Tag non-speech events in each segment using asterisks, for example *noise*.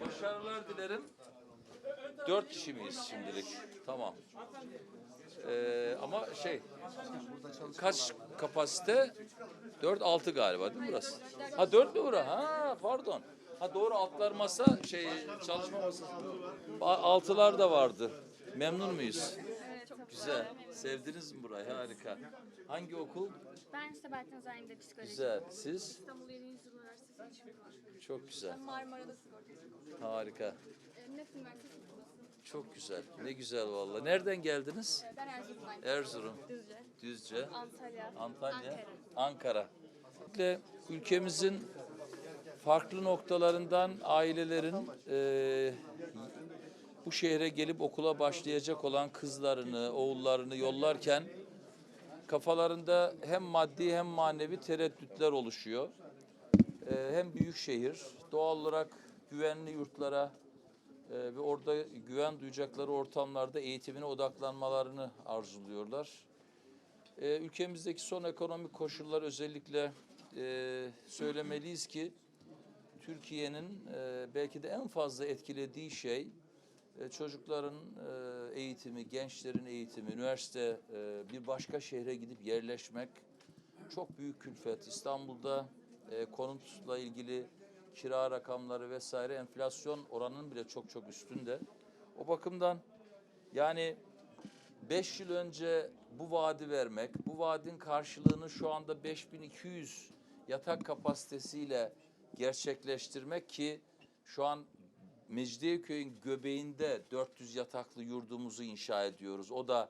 Başarılar dilerim. Dört kişi miyiz şimdilik? Tamam. Ee, ama şey, kaç kapasite? Dört, altı galiba değil mi burası? Ha dört mü bura? Ha pardon. Ha doğru altlar masa, şey çalışma masası. Altılar da vardı. Memnun muyuz? Güzel. Sevdiniz mi burayı? Harika. Hangi okul? Ben Sebahattin Özayi'nde psikoloji. Güzel. Siz? İstanbul Yeni Yüzyıl. Çok güzel. Marmara'da. Harika. Üniversitesi Sigortası. Çok güzel. Ne güzel vallahi. Nereden geldiniz? Ben Erzurum'dayım. Erzurum, Düzce. Düzce, Antalya. Antalya, Ankara. Ankara. Ülkemizin farklı noktalarından ailelerin eee, bu şehre gelip okula başlayacak olan kızlarını, oğullarını yollarken kafalarında hem maddi hem manevi tereddütler oluşuyor. Eee, hem büyük şehir, doğal olarak güvenli yurtlara eee, ve orada güven duyacakları ortamlarda eğitimine odaklanmalarını arzuluyorlar. Ee, ülkemizdeki son ekonomik koşullar özellikle e, söylemeliyiz ki Türkiye'nin e, belki de en fazla etkilediği şey e, çocukların e, eğitimi, gençlerin eğitimi, üniversite e, bir başka şehre gidip yerleşmek çok büyük külfet. İstanbul'da e, konutla ilgili kira rakamları vesaire enflasyon oranının bile çok çok üstünde. O bakımdan yani 5 yıl önce bu vaadi vermek, bu vaadin karşılığını şu anda 5200 yatak kapasitesiyle gerçekleştirmek ki şu an Mecidiyeköy'ün göbeğinde 400 yataklı yurdumuzu inşa ediyoruz. O da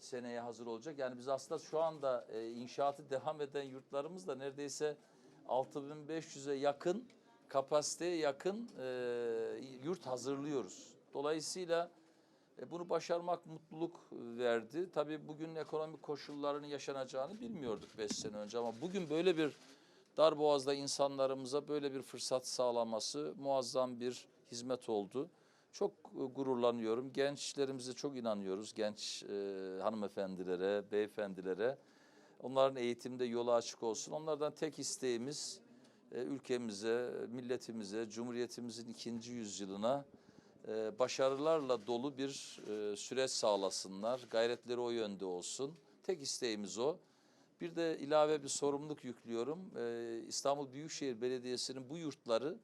seneye hazır olacak. Yani biz aslında şu anda e, inşaatı devam eden yurtlarımız da neredeyse 6500'e yakın kapasiteye yakın e, yurt hazırlıyoruz. Dolayısıyla e, Bunu başarmak mutluluk verdi. Tabii bugün ekonomik koşulların yaşanacağını bilmiyorduk beş sene önce ama bugün böyle bir darboğazda insanlarımıza böyle bir fırsat sağlaması muazzam bir hizmet oldu. Çok e, gururlanıyorum. Gençlerimize çok inanıyoruz. Genç e, hanımefendilere, beyefendilere. Onların eğitimde yolu açık olsun. Onlardan tek isteğimiz e, ülkemize, milletimize, Cumhuriyetimizin ikinci yüzyılına e, başarılarla dolu bir e, süreç sağlasınlar. Gayretleri o yönde olsun. Tek isteğimiz o. Bir de ilave bir sorumluluk yüklüyorum. İstanbul Büyükşehir Belediyesi'nin bu yurtları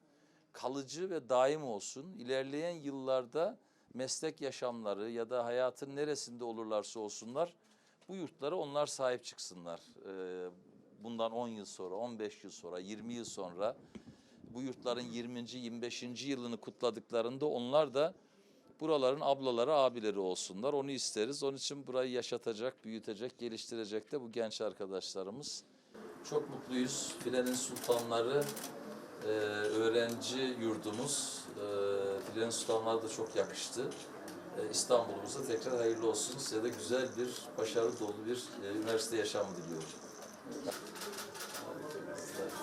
kalıcı ve daim olsun. İlerleyen yıllarda meslek yaşamları ya da hayatın neresinde olurlarsa olsunlar bu yurtlara onlar sahip çıksınlar. E, bundan 10 yıl sonra, 15 yıl sonra, 20 yıl sonra bu yurtların 20. 25. yılını kutladıklarında onlar da buraların ablaları, abileri olsunlar. Onu isteriz. Onun için burayı yaşatacak, büyütecek, geliştirecek de bu genç arkadaşlarımız. Çok mutluyuz. Filenin Sultanları e, öğrenci yurdumuz. E, Filenin Sultanları da çok yakıştı. E, İstanbul'umuza tekrar hayırlı olsun. Size de güzel bir, başarı dolu bir e, üniversite yaşamı diliyorum.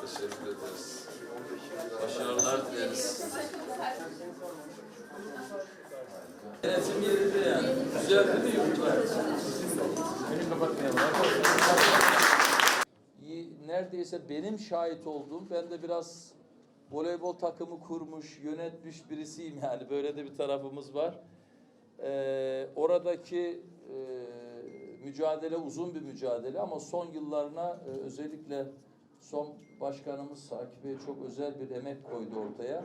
Teşekkür ederiz. Başarılar dileriz. Yönetim yerinde yani. Güzel mi yurtlar? Beni kapatmayalım. Neredeyse benim şahit olduğum, ben de biraz voleybol takımı kurmuş, yönetmiş birisiyim yani. Böyle de bir tarafımız var. Ee, oradaki e, mücadele uzun bir mücadele ama son yıllarına e, özellikle son başkanımız Akif Bey çok özel bir emek koydu ortaya.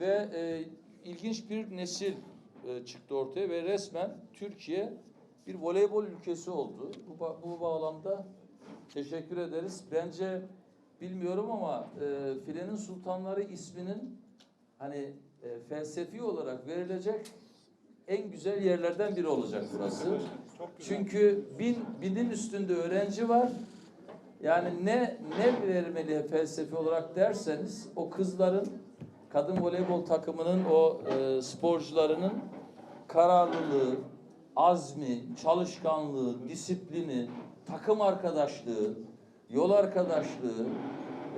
Ve e, ilginç bir nesil e, çıktı ortaya ve resmen Türkiye bir voleybol ülkesi oldu. Bu, bu bağlamda teşekkür ederiz. Bence bilmiyorum ama e, Filenin Sultanları isminin hani e, felsefi olarak verilecek en güzel yerlerden biri olacak burası. Çünkü bin, binin üstünde öğrenci var. Yani ne ne vermeli felsefi olarak derseniz o kızların kadın voleybol takımının o e, sporcularının kararlılığı, azmi, çalışkanlığı, disiplini, takım arkadaşlığı, yol arkadaşlığı,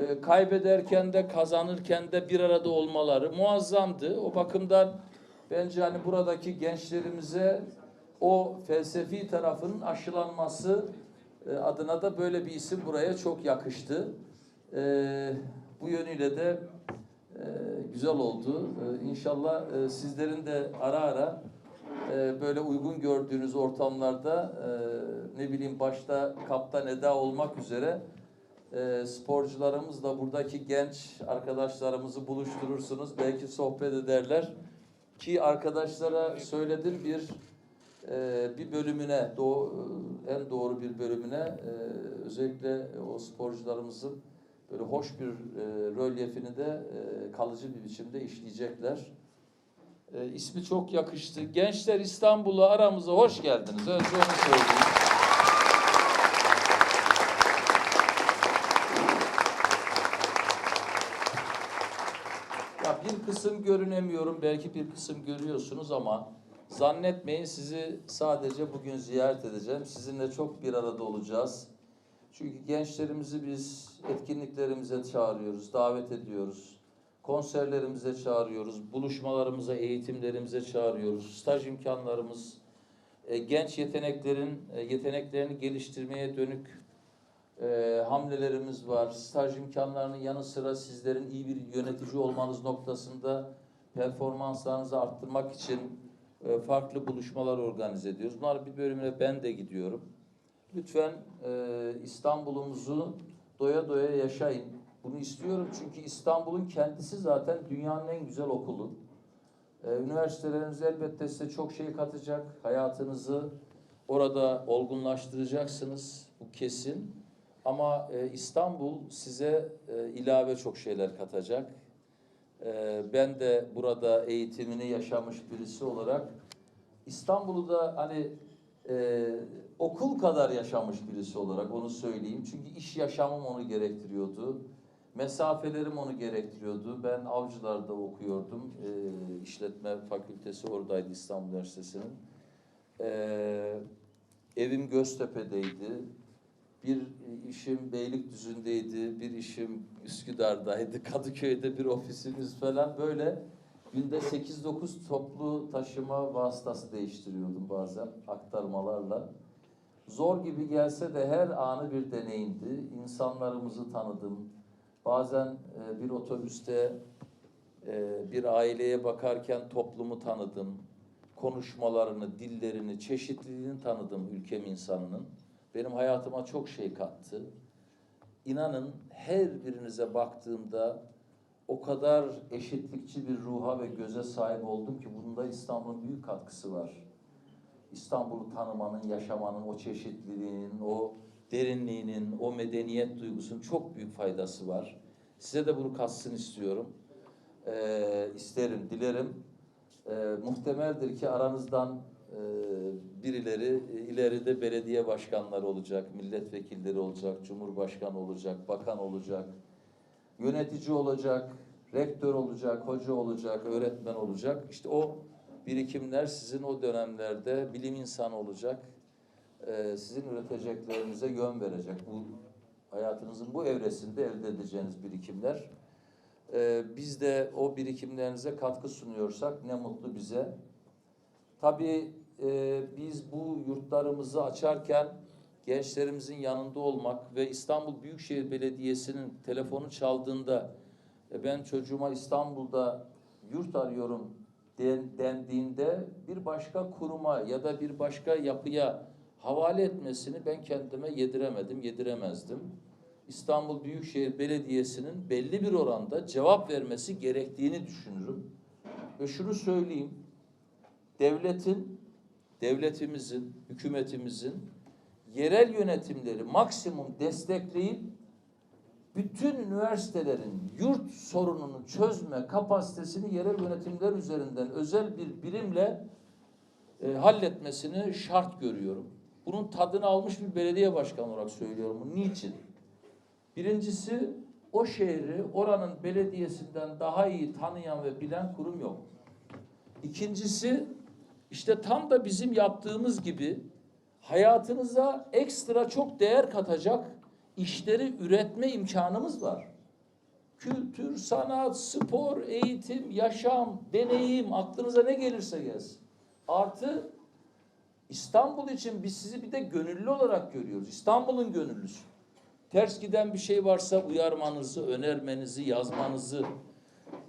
e, kaybederken de kazanırken de bir arada olmaları muazzamdı. O bakımdan bence hani buradaki gençlerimize o felsefi tarafının aşılanması e, adına da böyle bir isim buraya çok yakıştı. E, bu yönüyle de e, güzel oldu. İnşallah sizlerin de ara ara böyle uygun gördüğünüz ortamlarda ne bileyim başta kaptan Eda olmak üzere sporcularımızla buradaki genç arkadaşlarımızı buluşturursunuz. Belki sohbet ederler. Ki arkadaşlara söyledim bir e, bir bölümüne doğ, en doğru bir bölümüne e, özellikle o sporcularımızın böyle hoş bir e, rölyefini de e, kalıcı bir biçimde işleyecekler. E, ismi çok yakıştı. Gençler İstanbul'a aramıza hoş geldiniz. Önce onu söyleyeyim. Ya bir kısım görünemiyorum, belki bir kısım görüyorsunuz ama zannetmeyin sizi sadece bugün ziyaret edeceğim. Sizinle çok bir arada olacağız. Çünkü gençlerimizi biz etkinliklerimize çağırıyoruz, davet ediyoruz. Konserlerimize çağırıyoruz, buluşmalarımıza, eğitimlerimize çağırıyoruz. Staj imkanlarımız, e, genç yeteneklerin e, yeteneklerini geliştirmeye dönük e, hamlelerimiz var. Staj imkanlarının yanı sıra sizlerin iyi bir yönetici olmanız noktasında performanslarınızı arttırmak için e, farklı buluşmalar organize ediyoruz. Bunlar bir bölümüne ben de gidiyorum. Lütfen e, İstanbul'umuzu doya doya yaşayın. Bunu istiyorum çünkü İstanbul'un kendisi zaten dünyanın en güzel okulu. E, üniversiteleriniz elbette size çok şey katacak. Hayatınızı orada olgunlaştıracaksınız. Bu kesin. Ama e, İstanbul size e, ilave çok şeyler katacak. E, ben de burada eğitimini yaşamış birisi olarak İstanbul'u da hani e, okul kadar yaşamış birisi olarak onu söyleyeyim. Çünkü iş yaşamım onu gerektiriyordu. Mesafelerim onu gerektiriyordu. Ben Avcılar'da okuyordum. E, işletme fakültesi oradaydı İstanbul Üniversitesi'nin. E, evim Göztepe'deydi. Bir işim Beylikdüzü'ndeydi, bir işim Üsküdar'daydı, *laughs* Kadıköy'de bir ofisimiz falan böyle günde 8-9 toplu taşıma vasıtası değiştiriyordum bazen aktarmalarla. Zor gibi gelse de her anı bir deneyimdi. İnsanlarımızı tanıdım. Bazen e, bir otobüste e, bir aileye bakarken toplumu tanıdım. Konuşmalarını, dillerini, çeşitliliğini tanıdım ülkem insanının benim hayatıma çok şey kattı. İnanın her birinize baktığımda o kadar eşitlikçi bir ruha ve göze sahip oldum ki bunda İstanbul'un büyük katkısı var. İstanbul'u tanımanın, yaşamanın, o çeşitliliğinin, o derinliğinin, o medeniyet duygusunun çok büyük faydası var. Size de bunu katsın istiyorum. Ee, isterim, dilerim. Ee, muhtemeldir ki aranızdan birileri e, ileride belediye başkanları olacak, milletvekilleri olacak, cumhurbaşkanı olacak, bakan olacak, yönetici olacak, rektör olacak, hoca olacak, öğretmen olacak. İşte o birikimler sizin o dönemlerde bilim insanı olacak, e, sizin üreteceklerinize yön verecek. Bu hayatınızın bu evresinde elde edeceğiniz birikimler. E, Biz de o birikimlerinize katkı sunuyorsak ne mutlu bize. Tabii e, biz bu yurtlarımızı açarken gençlerimizin yanında olmak ve İstanbul Büyükşehir Belediyesi'nin telefonu çaldığında e, ben çocuğuma İstanbul'da yurt arıyorum den, dendiğinde bir başka kuruma ya da bir başka yapıya havale etmesini ben kendime yediremedim, yediremezdim. İstanbul Büyükşehir Belediyesi'nin belli bir oranda cevap vermesi gerektiğini düşünürüm. Ve şunu söyleyeyim, devletin, devletimizin, hükümetimizin yerel yönetimleri maksimum destekleyip bütün üniversitelerin yurt sorununu çözme kapasitesini yerel yönetimler üzerinden özel bir birimle e, halletmesini şart görüyorum. Bunun tadını almış bir belediye başkanı olarak söylüyorum. Niçin? Birincisi o şehri oranın belediyesinden daha iyi tanıyan ve bilen kurum yok. İkincisi işte tam da bizim yaptığımız gibi hayatınıza ekstra çok değer katacak işleri üretme imkanımız var. Kültür, sanat, spor, eğitim, yaşam, deneyim aklınıza ne gelirse gelsin. Artı İstanbul için biz sizi bir de gönüllü olarak görüyoruz. İstanbul'un gönüllüsü. Ters giden bir şey varsa uyarmanızı, önermenizi, yazmanızı,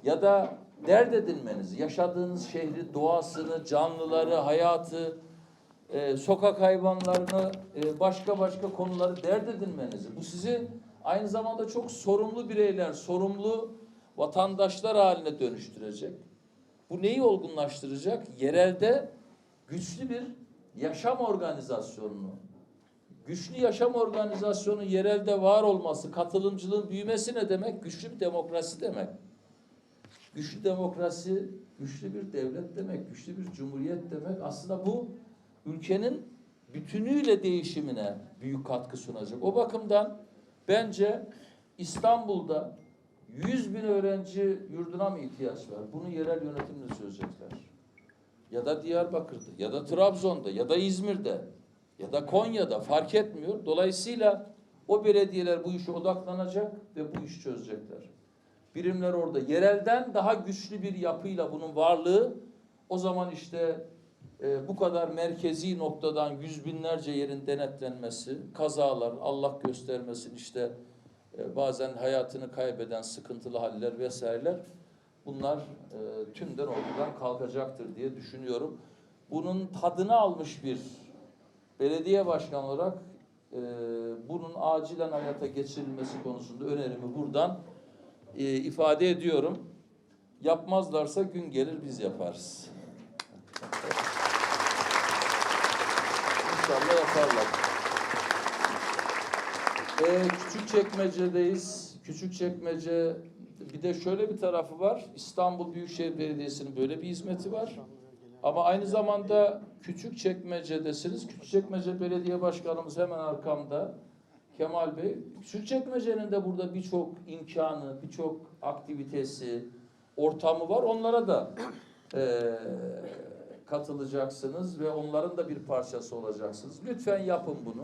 ya da dert edinmenizi, yaşadığınız şehri, doğasını, canlıları, hayatı, e, sokak hayvanlarını, e, başka başka konuları dert edinmenizi. Bu sizi aynı zamanda çok sorumlu bireyler, sorumlu vatandaşlar haline dönüştürecek. Bu neyi olgunlaştıracak? Yerelde güçlü bir yaşam organizasyonunu, güçlü yaşam organizasyonu yerelde var olması, katılımcılığın büyümesi ne demek? Güçlü bir demokrasi demek. Güçlü demokrasi, güçlü bir devlet demek, güçlü bir cumhuriyet demek. Aslında bu ülkenin bütünüyle değişimine büyük katkı sunacak. O bakımdan bence İstanbul'da 100 bin öğrenci yurduna mı ihtiyaç var? Bunu yerel yönetimle çözecekler. Ya da Diyarbakır'da, ya da Trabzon'da, ya da İzmir'de, ya da Konya'da fark etmiyor. Dolayısıyla o belediyeler bu işe odaklanacak ve bu işi çözecekler. Birimler orada. Yerelden daha güçlü bir yapıyla bunun varlığı o zaman işte e, bu kadar merkezi noktadan yüz binlerce yerin denetlenmesi, kazalar, Allah göstermesin işte e, bazen hayatını kaybeden sıkıntılı haller vesaireler bunlar e, tümden ortadan kalkacaktır diye düşünüyorum. Bunun tadını almış bir belediye başkanı olarak e, bunun acilen hayata geçirilmesi konusunda önerimi buradan e, ifade ediyorum. Yapmazlarsa gün gelir biz yaparız. İnşallah yaparlar. Ee, küçük çekmecedeyiz. Küçük çekmece bir de şöyle bir tarafı var. İstanbul Büyükşehir Belediyesi'nin böyle bir hizmeti var. Ama aynı zamanda küçük çekmecedesiniz. Küçük çekmece belediye başkanımız hemen arkamda. Kemal Bey. Küçük çekmecenin de burada birçok imkanı, birçok aktivitesi, ortamı var. Onlara da eee, katılacaksınız ve onların da bir parçası olacaksınız. Lütfen yapın bunu.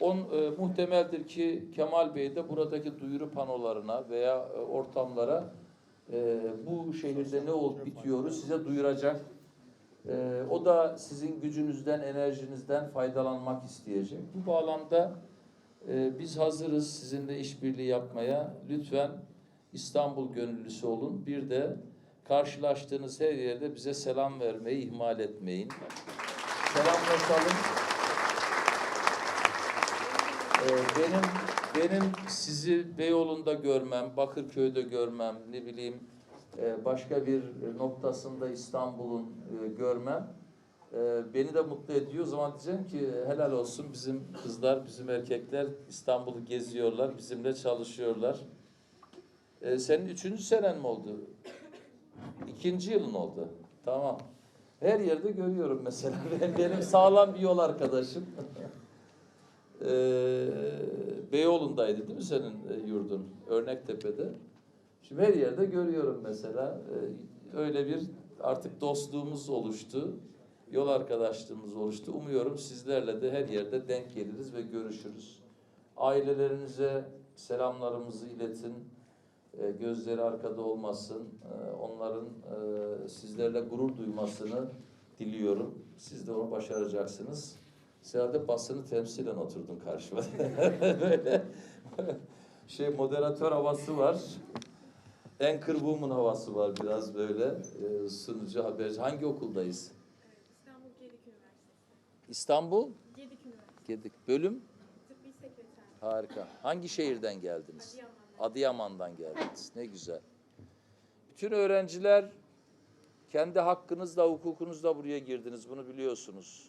On, e, muhtemeldir ki Kemal Bey de buradaki duyuru panolarına veya e, ortamlara e, bu şehirde ne olup bitiyoru size duyuracak. E, o da sizin gücünüzden, enerjinizden faydalanmak isteyecek. Bu bağlamda e, biz hazırız sizinle işbirliği yapmaya. Lütfen İstanbul gönüllüsü olun. Bir de karşılaştığınız her yerde bize selam vermeyi ihmal etmeyin. Selamlaşalım. Ee, benim benim sizi Beyoğlu'nda görmem, Bakırköy'de görmem, ne bileyim e, başka bir noktasında İstanbul'un e, görmem e, beni de mutlu ediyor. O zaman diyeceğim ki helal olsun bizim kızlar, bizim erkekler İstanbul'u geziyorlar, bizimle çalışıyorlar. E, senin üçüncü senen mi oldu? İkinci yılın oldu. Tamam. Her yerde görüyorum mesela. *laughs* Benim sağlam bir yol arkadaşım. *laughs* Ee, Beyoğlu'ndaydı değil mi senin e, yurdun? Örnektepe'de. Şimdi her yerde görüyorum mesela. Ee, öyle bir artık dostluğumuz oluştu. Yol arkadaşlığımız oluştu. Umuyorum sizlerle de her yerde denk geliriz ve görüşürüz. Ailelerinize selamlarımızı iletin. Ee, gözleri arkada olmasın. Ee, onların e, sizlerle gurur duymasını diliyorum. Siz de onu başaracaksınız. Sen basını temsilen oturdun karşıma. *laughs* Böyle şey moderatör havası var. Anchor Woman havası var biraz böyle. Ee, sunucu haberci. Hangi okuldayız? İstanbul Gedik Üniversitesi. Gedik. Bölüm Tıbbi sekreter. harika. Hangi şehirden geldiniz? Adıyaman'dan. Adıyaman'dan geldiniz. Ne güzel. Bütün öğrenciler kendi hakkınızla, hukukunuzla buraya girdiniz. Bunu biliyorsunuz.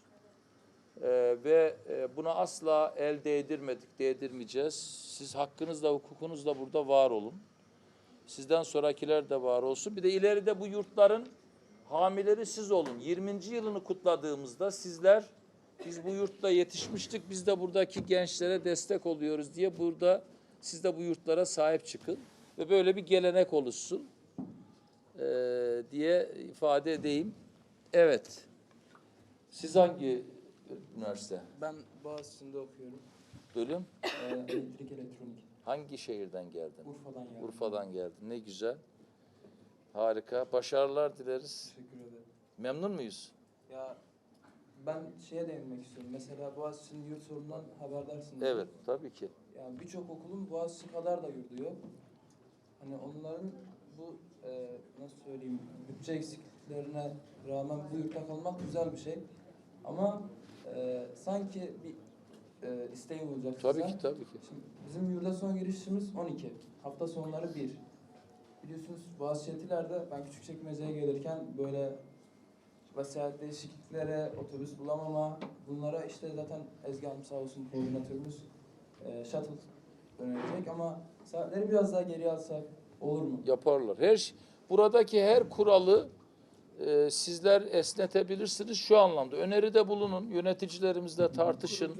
Ee, ve e, buna asla el değdirmedik, değdirmeyeceğiz. Siz hakkınızla, hukukunuzla burada var olun. Sizden sonrakiler de var olsun. Bir de ileride bu yurtların hamileri siz olun. 20. yılını kutladığımızda sizler biz bu yurtta yetişmiştik. Biz de buradaki gençlere destek oluyoruz diye burada siz de bu yurtlara sahip çıkın ve böyle bir gelenek oluşsun ee, diye ifade edeyim. Evet. Siz hangi üniversite? Ben Boğaziçi'nde okuyorum. Bölüm? Ee, elektrik elektronik. Hangi şehirden geldin? Urfa'dan geldim. Urfa'dan geldin. Ne güzel. Harika. Başarılar dileriz. Teşekkür ederim. Memnun muyuz? Ya ben şeye değinmek istiyorum. Mesela Boğaziçi'nin yurt sorunundan haberdarsınız. Evet, tabii ki. Yani birçok okulun Boğaziçi kadar da yurdu yok. Hani onların bu e, nasıl söyleyeyim bütçe eksikliklerine rağmen bu yurtta kalmak güzel bir şey. Ama e, sanki bir e, isteğim olacak Tabii size. ki tabii ki. Şimdi bizim yurda son girişimiz 12. Hafta sonları 1. Biliyorsunuz Boğaziçi Şetiler'de ben küçük çekmeceye gelirken böyle vesayet değişikliklere, otobüs bulamama bunlara işte zaten Ezgi Hanım sağ olsun koordinatörümüz e, shuttle önerecek ama saatleri biraz daha geriye alsak olur mu? Yaparlar. Her şey- buradaki her kuralı e, sizler esnetebilirsiniz şu anlamda. Öneride bulunun, yöneticilerimizle tartışın.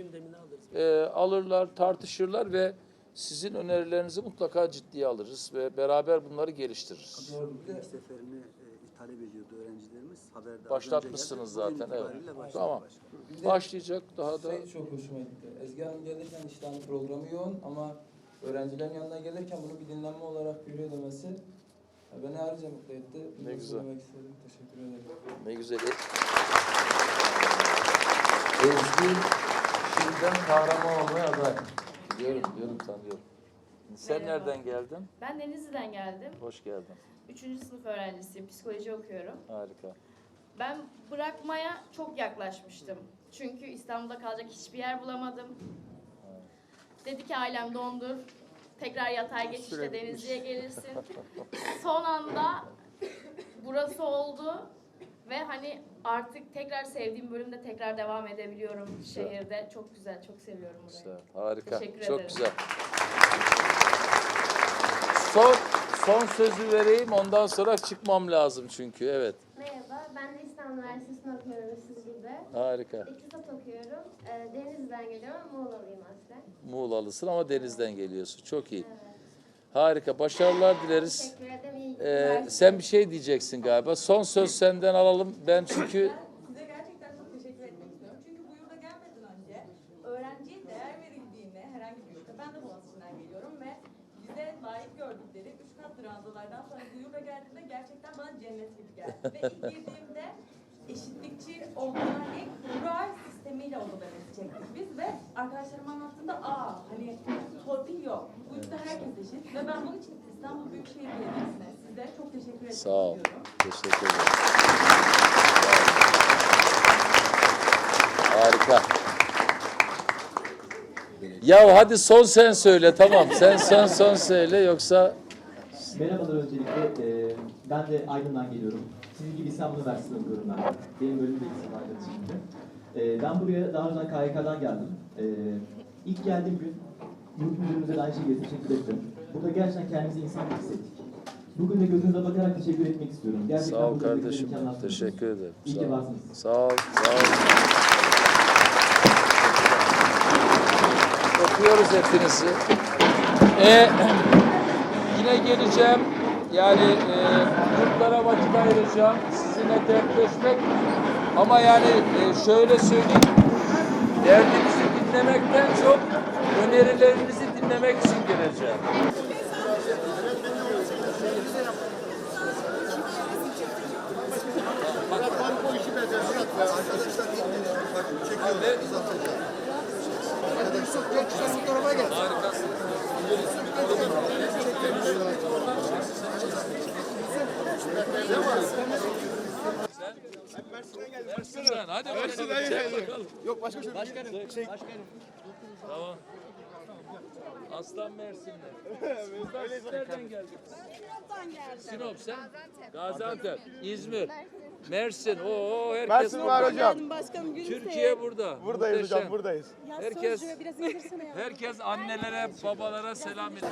E, alırlar, tartışırlar ve sizin önerilerinizi mutlaka ciddiye alırız ve beraber bunları geliştiririz. Doğru. Bir seferini e, talep ediyordu öğrencilerimiz. Haberde Başlatmışsınız zaten, evet. Başladı. Tamam. Başkanım. Başlayacak daha da şey çok hoşuma gitti. Ezgi Hanım gelirken işte hani programı yoğun ama öğrencilerin yanına gelirken bunu bir dinlenme olarak görüyor demesi ya beni ayrıca mutlu etti. Bunu Ne güzel. söylemek istedim. Teşekkür ederim. ne güzel. Ezgi şimdiden kahraman olmaya aday. Biliyorum, biliyorum, tanıyorum. Sen Merhaba. nereden geldin? Ben Denizli'den geldim. Hoş geldin. Üçüncü sınıf öğrencisiyim. Psikoloji okuyorum. Harika. Ben bırakmaya çok yaklaşmıştım. Çünkü İstanbul'da kalacak hiçbir yer bulamadım. Dedi ki ailem dondur. Tekrar yatay geçişte Denizli'ye gelirsin. *laughs* Son anda burası oldu. Ve hani artık tekrar sevdiğim bölümde tekrar devam edebiliyorum Güzel. şehirde. Çok güzel, çok seviyorum burayı. Güzel, harika. Teşekkür Çok ederim. güzel. Son son sözü vereyim ondan sonra çıkmam lazım çünkü. Evet. Merhaba, ben de İstanbul Üniversitesi'nde okuyorum siz gibi. Harika. İktisat okuyorum. Ee, Denizli'den geliyorum ama Muğla'lıyım aslen. Muğlalısın ama denizden geliyorsun. Çok iyi. Evet. Harika. Başarılar dileriz. Teşekkür ederim. İyi Ee, günler. sen bir şey diyeceksin galiba. Son söz senden alalım. Ben çünkü *laughs* Size gerçekten çok teşekkür etmek istiyorum. Çünkü bu yurda gelmeden önce öğrenciye değer verildiğini herhangi bir yurtta, ben de Boğaziçi'nden geliyorum ve bize layık gördükleri üç katlı ranzalardan sonra bu yurda geldiğimde gerçekten cennet gibi geldi. ve ilk girdiğimde eşitlikçi olduğundan değil, plural sistemiyle odalarımızı çektik biz ve arkadaşlarıma anlattığımda aa hani torpil yok. Bu yurtta herkes eşit ve ben bunun için İstanbul Büyükşehir Belediyesi'ne size çok teşekkür etmek sağ ol. istiyorum. Teşekkür ederim. Harika. Ya hadi son sen söyle tamam. Sen son son söyle yoksa Merhabalar öncelikle. Ee, ben de Aydın'dan geliyorum. Sizin gibi İstanbul Üniversitesi'nde okuyorum ben. Benim bölümüm de Aydın şimdi. Ee, ben buraya daha önceden KYK'dan geldim. Ee, ilk geldiğim gün yurt müdürümüze de aynı şekilde teşekkür ettim. Burada gerçekten kendimizi insan gibi hissettik. Bugün de gözünüze bakarak teşekkür etmek istiyorum. Gerçekten sağ ol burada bir kardeşim. Teşekkür ederim. İyi Sağ ki ol. varsınız. Sağ ol. Sağ ol. Öpüyoruz hepinizi. Ee, yine geleceğim. Yani e, yurtlara vakit ayıracağım. Sizinle dertleşmek. Ama yani e, şöyle söyleyeyim. Derdinizi dinlemekten çok önerilerinizi dinlemek için geleceğim. Mersin'den. Hadi bakalım. Çek bakalım. Yok başka şey. Başkanım. Başkanım. Tamam. Aslan Mersin'den. Siz nereden geldiniz? Sinop sen? Gaziantep. İzmir. Mersin. Oo herkes Mersin var burada. hocam. Başkanım gülümseyin. Türkiye burada. Buradayız Muhteşem. hocam buradayız. Ya Herkes- Sözcüğü biraz indirsene ya. Herkes annelere, babalara selam ediyor.